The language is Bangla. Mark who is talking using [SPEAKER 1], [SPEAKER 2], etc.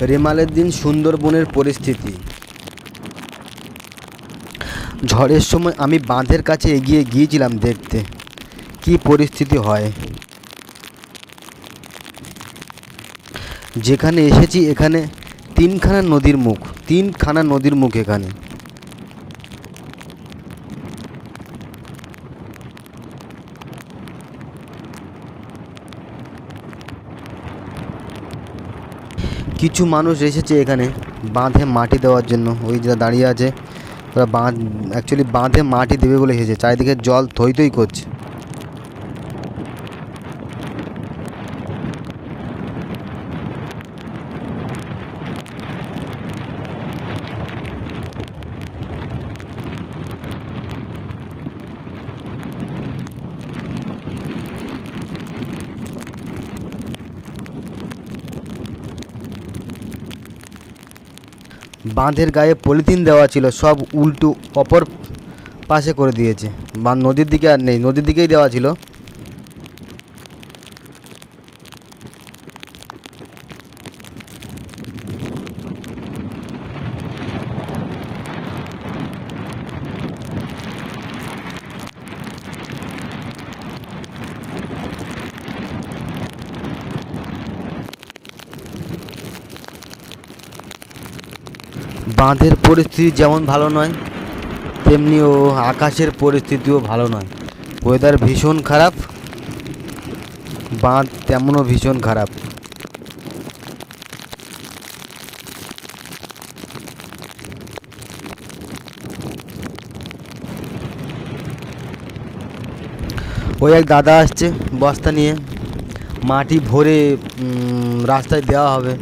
[SPEAKER 1] রেমালের দিন সুন্দরবনের পরিস্থিতি। ঝড়ের সময় আমি বাঁধের কাছে এগিয়ে গিয়েছিলাম দেখতে। কি পরিস্থিতি হয়? যেখানে এসেছি এখানে তিনখানা নদীর মুখ, তিনখানা নদীর মুখ এখানে। কিছু মানুষ এসেছে এখানে বাঁধে মাটি দেওয়ার জন্য। ওই যারা দাঁড়িয়ে আছে, ওরা বাঁধ অ্যাকচুয়ালি বাঁধে মাটি দেবে বলে এসেছে। চারিদিকে জল থই থই করছে। বাঁধের গায়ে পলিথিন দেওয়া ছিল, সব উল্টো অপর পাশে করে দিয়েছে। বাঁধ নদীর দিকে আর নেই, নদীর দিকেই দেওয়া ছিল। বাঁধের পরিস্থিতি যেমন ভালো নয় তেমনি ও আকাশের পরিস্থিতিও ভালো নয়। ওয়েদার ভীষণ খারাপ, বাঁধ তেমনও ভীষণ খারাপ। ওই এক দাদা আসছে বস্তা নিয়ে। মাটি ভরে রাস্তায় দেওয়া হবে।